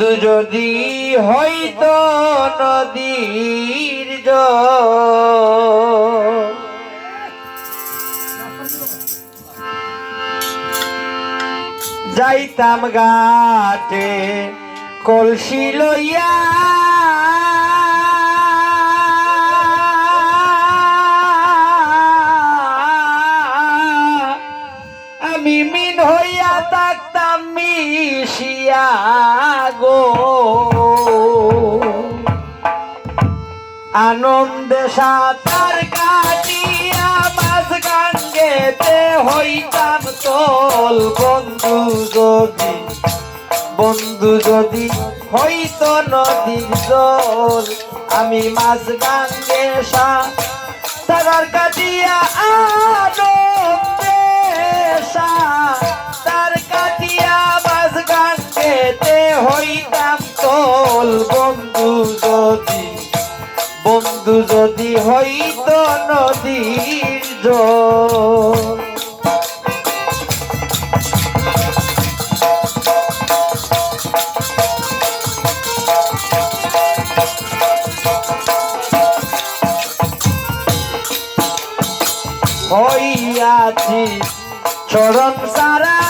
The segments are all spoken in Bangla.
বন্ধু যদি হইতো নদীর যাইতাম ঘাটে কলসি লইয়া। আমি মিন হইয়া থাকতাম মিশিয়া। আনন্দে সাঁতার কাটিয়া মাছ গাঙ্গেতে হইতাম তোল। বন্ধু যদি বন্ধু যদি হইতো নদীর জল, আমি মাছ গাঙ্গে সাঁতার কাটিয়া আনন্দে নদীর জল। হইয়াছি চরণ সারা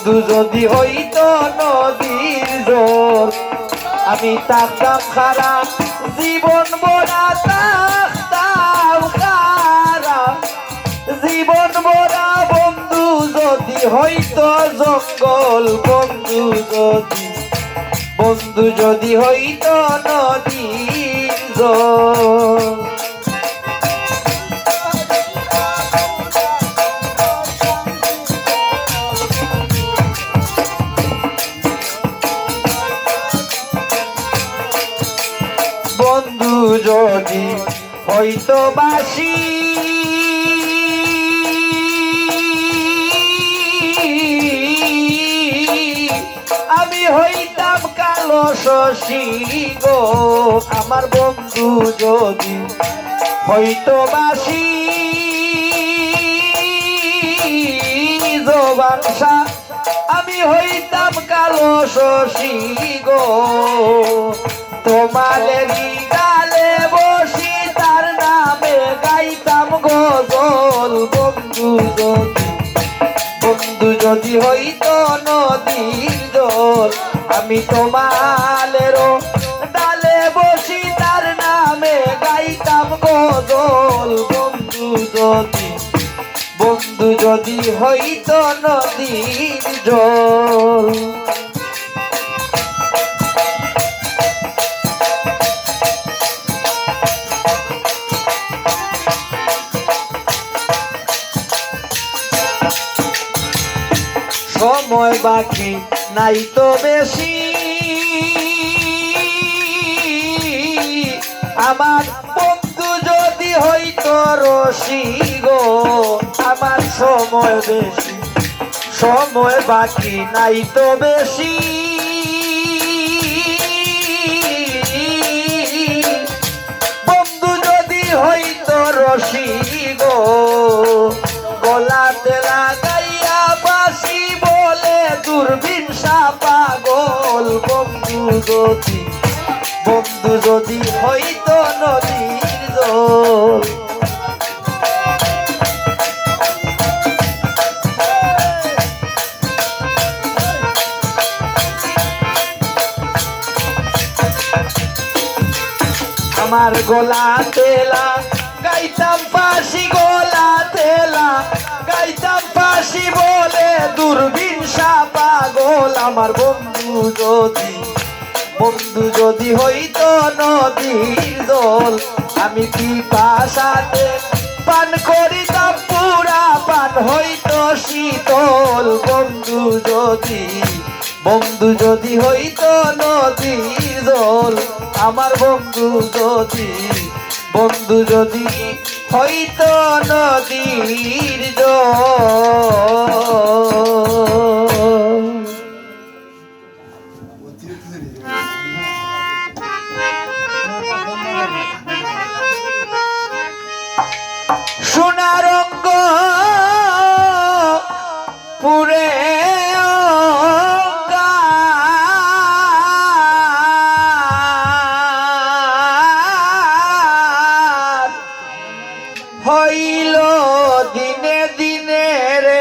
বন্ধু যদি হইতো নদীর জল আমি তাকতাম খারা, জীবন বরা তাকতাম খারা। জীবন বরা বন্ধু যদি হইতো জঙ্গল, বন্ধু যদি বন্ধু যদি হইতো নদীর জল বন্ধু যদি হইতো বাসি। আমি হইতাম কালো শশী গো। আমার বন্ধু যদি হইতো বাসি। আমি হইতাম কালো শশী গো। তোমাদেরই ডালে বসি, তার নামে গাইতাম গজল। বন্ধু যদি বন্ধু যদি হইতো নদীর জল, আমি তোমালেরও ডালে বসি, তার নামে গাইতাম গজল। বন্ধু যদি বন্ধু যদি হইতো নদীর জল। সময় বাকি নাই তো বেশি। আমার বন্ধু যদি হইতো রসি গো, আমার সময় বেশি। সময় বাকি নাই তো বেশি। বলে দূরবীন পাগল বন্ধু যদি বন্ধু যদি হইতো নদীর জল। আমার গলা তেলা গাইতাম পাশি গলা তেলা গাইতাম পাশি বলে দূরবীন পাগল। আমার বন্ধু যদি বন্ধু যদি হইতো নদীর জল আমি কি পাশাতে পান করিতাম? পুরা পান হইত শীতল। বন্ধু যদি বন্ধু যদি হইতো নদীর জল আমার বন্ধু যদি বন্ধু যদি হইতো নদীর জল